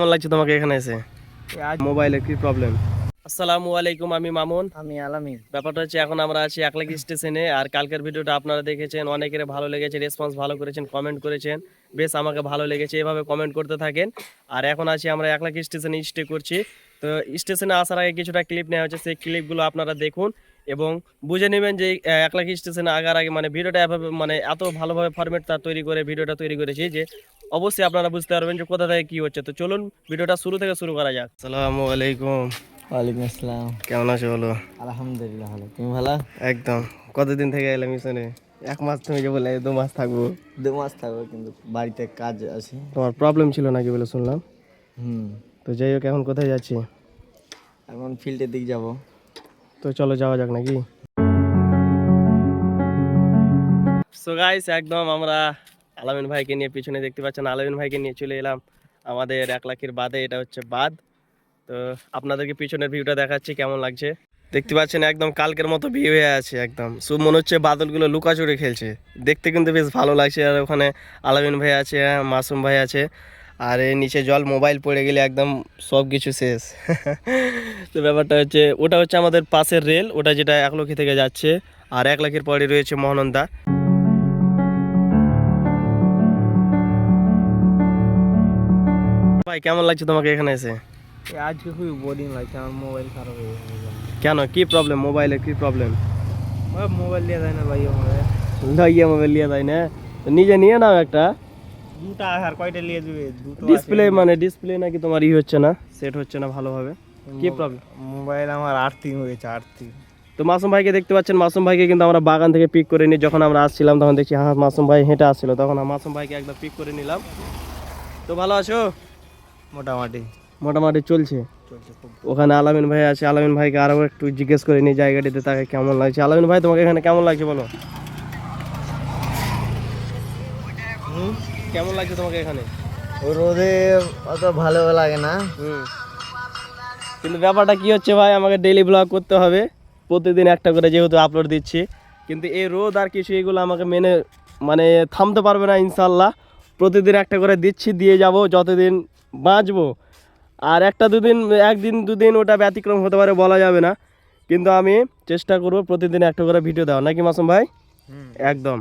কেমন লাগছে তোমাকে এখানে এসে? মোবাইলে কি প্রবলেম আসসালামু আলাইকুম আমি মামুন। আমি আলামিন। ব্যাপারটা হচ্ছে এখন আমরা আছি একলাকি স্টেশনে আর কালকের ভিডিওটা আপনারা দেখেছেন অনেকের ভালো লেগেছে রেসপন্স ভালো করেছেন কমেন্ট করেছেন। বেশ আমাকে ভালো লেগেছে এভাবে কমেন্ট করতে থাকেন। আর এখন আছি আমরা একলাকি স্টেশনে স্টে করছি। তো স্টেশনে আসার আগে কিছুটা ক্লিপ নেওয়া হচ্ছে সেই ক্লিপগুলো আপনারা দেখুন। এবং বুঝে নেবেন যে আহ, একলাকি স্টেশনে আগার আগে মানে ভিডিওটা এভাবে মানে এত ভালোভাবে ফরম্যাট তার তৈরি করে ভিডিওটা তৈরি করেছি যে অবশ্যই আপনারা বুঝতে পারবেন যে কোথা থেকে কী হচ্ছে। তো চলুন ভিডিওটা শুরু থেকে শুরু করা যাক। আসসালামু আলাইকুম। ওয়ালাইকুম আসসালাম। কেমন আছো বলো? আলহামদুলিল্লাহ ভালো। তুমি ভালো? একদম। কতদিন থেকে এলাম মিশনে? এক মাস তুমি যে বলে দু মাস থাকব। দু মাস থাকব কিন্তু বাড়িতে কাজ আছে। তোমার প্রবলেম ছিল নাকি বলে শুনলাম? হুম। তো যাই হোক এখন কোথায় যাচ্ছি? এখন ফিল্ডের দিক যাব। তো চলো যাওয়া যাক নাকি? সো গাইস একদম আমরা আলামিন ভাইকে নিয়ে পিছনে দেখতে পাচ্ছেন। আলামিন ভাইকে নিয়ে চলে এলাম আমাদের এক লাখের বাদে, এটা হচ্ছে বাদ। তো আপনাদেরকে পিছনের ভিউটা দেখাচ্ছি, কেমন লাগছে? দেখতে পাচ্ছেন একদম কালকের মতো ভিউ হয়ে আছে একদম। সব মনে হচ্ছে বাদলগুলো লুকাচুরি খেলছে। দেখতে কিন্তু বেশ ভালো লাগছে। আর ওখানে আলামিন ভাই আছে মাসুম ভাই আছে। আর এর নিচে জল মোবাইল পড়ে গেলে একদম সব কিছু শেষ। তো ব্যাপারটা হচ্ছে ওটা হচ্ছে আমাদের পাশের রেল ওটা যেটা একলক্ষী থেকে যাচ্ছে আর এক লাখের পরে রয়েছে মহানন্দা। ভাই কেমন লাগছে তোমাকে এখানে এসে? আজকে খুবই বোরিং লাগছে আমার মোবাইল খারাপ হয়ে গেছে। কেন? কি প্রবলেম মোবাইলের কি প্রবলেম মোবাইল নিয়ে যায় না ভাই মোবাইল। নিয়ে তাই না? তো নিজে নিয়ে নাও একটা। দুটা আর কয়টা নিয়ে যাবে? দুটো ডিসপ্লে মানে ডিসপ্লে নাকি তোমার ই হচ্ছে না সেট হচ্ছে না ভালোভাবে? কি প্রবলেম মোবাইল আমার আর্থিং হয়েছে আর্থিং তো মাসুম ভাইকে দেখতে পাচ্ছেন মাসুম ভাইকে কিন্তু আমরা বাগান থেকে পিক করে নিই। যখন আমরা আসছিলাম তখন দেখছি হ্যাঁ মাসুম ভাই হেঁটে আসছিল। তখন মাসুম ভাইকে একদম পিক করে নিলাম। তো ভালো আছো? মোটামুটি। মোটামুটি চলছে। চলছে ওখানে আলামিন ভাই আছে। আলামিন ভাইকে আরও একটু জিজ্ঞেস করে নিই জায়গাটিতে তাকে কেমন লাগছে? আলামিন ভাই তোমাকে এখানে কেমন লাগছে বলো? হুম কেমন লাগছে তোমাকে এখানে? রোদে অত ভালো লাগে না। হুম। কিন্তু ব্যাপারটা কি হচ্ছে ভাই আমাকে ডেইলি ব্লগ করতে হবে। প্রতিদিন একটা করে যেহেতু আপলোড দিচ্ছি। কিন্তু এই রোদ আর কিছু এগুলো আমাকে মেনে মানে থামতে পারবে না ইনশাল্লাহ প্রতিদিন একটা করে দিচ্ছি দিয়ে যাব যতদিন বাঁচবো। আর একটা দুদিন একদিন দুদিন ওটা ব্যতিক্রম হতে পারে বলা যাবে না। কিন্তু আমি চেষ্টা করব প্রতিদিন একটা করে ভিডিও দেওয়া নাকি মাসুম ভাই? একদম।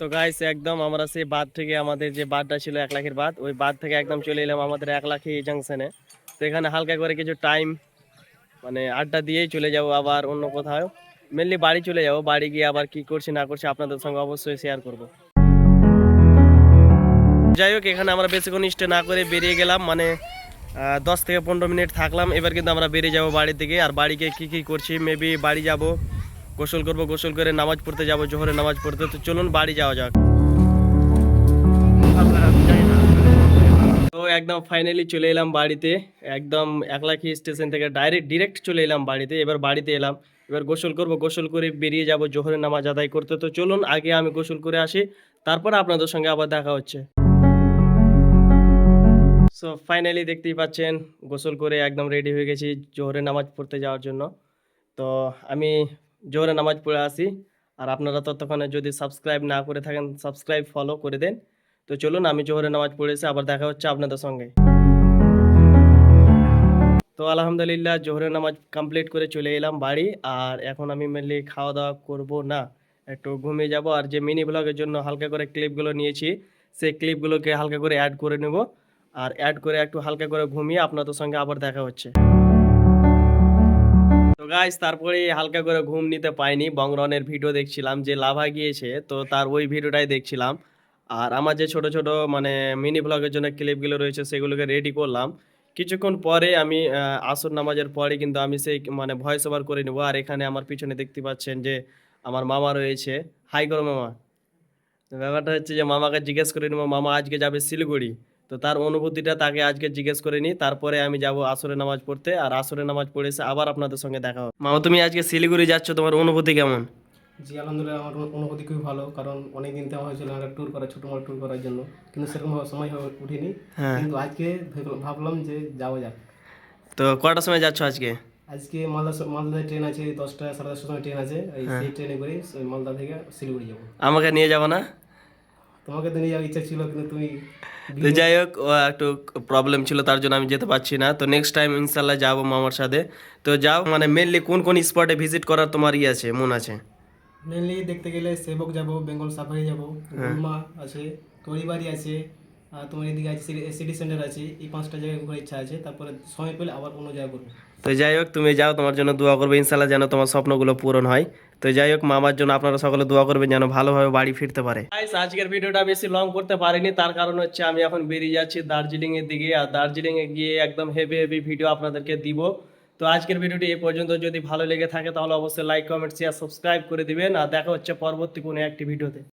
তো গাইস একদম আমরা সেই বাদ থেকে আমাদের যে বাদটা ছিল এক লাখের বাদ ওই বাদ থেকে একদম চলে এলাম আমাদের এক লাখি জাংশনে তো এখানে হালকা করে কিছু টাইম মানে আড্ডা দিয়েই চলে যাব আবার অন্য কোথাও। মেনলি বাড়ি চলে যাব, বাড়ি গিয়ে আবার কি করছি না করছি আপনাদের সঙ্গে অবশ্যই শেয়ার করব। যাই হোক, এখানে আমরা বেশিক্ষণ স্টে না করে বেরিয়ে গেলাম মানে দশ থেকে পনেরো মিনিট থাকলাম। এবার কিন্তু আমরা বেরিয়ে যাব বাড়ি থেকে আর বাড়ি গিয়ে কী কী করছি মেবি বাড়ি যাব গোসল করব, গোসল করে নামাজ পড়তে যাব জোহরে নামাজ পড়তে। তো চলুন বাড়ি যাওয়া যাক। তো একদম ফাইনালি চলে এলাম বাড়িতে। একদম একলাখি স্টেশন থেকে ডাইরেক্ট ডিরেক্ট চলে এলাম বাড়িতে। এবার বাড়িতে এলাম। এবার গোসল করব, গোসল করে বেরিয়ে যাব, জোহরের নামাজ আদায় করতে। তো চলুন, আগে আমি গোসল করে আসি, তারপর আপনাদের সঙ্গে আবার দেখা হচ্ছে। সো ফাইনালি দেখতেই পাচ্ছেন, গোসল করে একদম রেডি হয়ে গেছি, জোহরের নামাজ পড়তে যাওয়ার জন্য। তো আমি জোহরের নামাজ পড়ে আসি। আর আপনারা ততক্ষণে যদি সাবস্ক্রাইব না করে থাকেন সাবস্ক্রাইব ফলো করে দেন। তো চলুন, আমি জোহরের নামাজ পড়েছি আবার দেখা হচ্ছে আপনাদের সঙ্গে। তো আলহামদুলিল্লাহ জোহরের নামাজ কমপ্লিট করে চলে এলাম বাড়ি। আর এখন আমি মেনলি খাওয়া দাওয়া করব না, একটু ঘুমিয়ে যাব। আর যে মিনি ব্লগের জন্য হালকা করে ক্লিপগুলো নিয়েছি, সেই ক্লিপগুলোকে হালকা করে অ্যাড করে নেব। আর অ্যাড করে একটু হালকা করে ঘুমিয়ে আপনাদের সঙ্গে আবার দেখা হচ্ছে। গাইস তারপরে হালকা করে ঘুম নিতে পাইনি বংরনের ভিডিও দেখছিলাম যে লাভা গিয়েছে, তো তার ওই ভিডিওটাই দেখছিলাম। আর আমার যে ছোট ছোট মানে মিনি ব্লগের জন্য ক্লিপগুলো রয়েছে, সেগুলোকে রেডি করলাম। কিছুক্ষণ পরে আমি আসর নামাজের পরে কিন্তু আমি সেই মানে ভয়েস ওভার করে নেব। আর এখানে আমার পিছনে দেখতে পাচ্ছেন যে আমার মামা রয়েছে। হাই করো মামা। ব্যাপারটা হচ্ছে যে মামাকে জিজ্ঞেস করে নেব, মামা, আজকে যাবে শিলিগুড়ি? তো তার অনুভূতিটা তাকে আজকে জিজ্ঞেস করে নিই তারপরে আমি যাব আসরে নামাজ পড়তে আর আসরে নামাজ পড়ে এসে আবার আপনাদের সঙ্গে দেখা হবে। মামা তুমি আজকে শিলিগুড়ি যাচ্ছ তোমার অনুভূতি কেমন? জি আলহামদুলিল্লাহ আমার অনুভূতি খুবই ভালো কারণ অনেক দিন দেওয়া হয়েছিল একটা ট্যুর করা ছোটো মোটো ট্যুর করার জন্য। কিন্তু সেরকম সময় হয়ে উঠিনি। হ্যাঁ। কিন্তু আজকে ভাবলাম যে যাওয়া যাক। তো কটার সময় যাচ্ছ আজকে? আজকে মালদা মালদায় ট্রেন আছে দশটা সাড়ে দশটার সময় ট্রেন আছে। এই হ্যাঁ। সেই ট্রেনে করে মালদা থেকে শিলিগুড়ি যাব। আমাকে নিয়ে যাব না? তোমাকে তো নিয়ে ইচ্ছা ছিল কিন্তু তুমি তো যাই হোক ও একটু প্রবলেম ছিল তার জন্য আমি যেতে পারছি না। তো নেক্সট টাইম ইনশাল্লাহ যাব মামার সাথে। তো যাও মানে মেনলি কোন কোন স্পটে ভিজিট করার তোমার ই আছে মন আছে? মেনলি দেখতে গেলে সেবক যাব বেঙ্গল সাফারি যাব। গুলমা আছে তরিবাড়ি আছে আর তোমার এদিকে আছে সিটি সেন্টার আছে এই পাঁচটা জায়গায় ঘোরার ইচ্ছা আছে তারপরে সময় পেলে আবার অন্য জায়গায় করব তো যাই হোক, তুমি যাও, তোমার জন্য দোয়া করবে ইনশাল্লাহ যেন তোমার স্বপ্নগুলো পূরণ হয়। তো যাই হোক, মামার জন্য আপনারা সকলে দোয়া করবেন যেন ভালোভাবে বাড়ি ফিরতে পারে। আজকের ভিডিওটা বেশি লং করতে পারিনি, তার কারণ হচ্ছে আমি এখন বেরিয়ে যাচ্ছি দার্জিলিং এর দিকে, আর দার্জিলিং এ গিয়ে একদম হেভি হেভি ভিডিও আপনাদেরকে দিব। তো আজকের ভিডিওটি এ পর্যন্ত, যদি ভালো লেগে থাকে তাহলে অবশ্যই লাইক কমেন্ট শেয়ার সাবস্ক্রাইব করে দিবেন, আর দেখা হচ্ছে পরবর্তী কোনো একটি ভিডিওতে।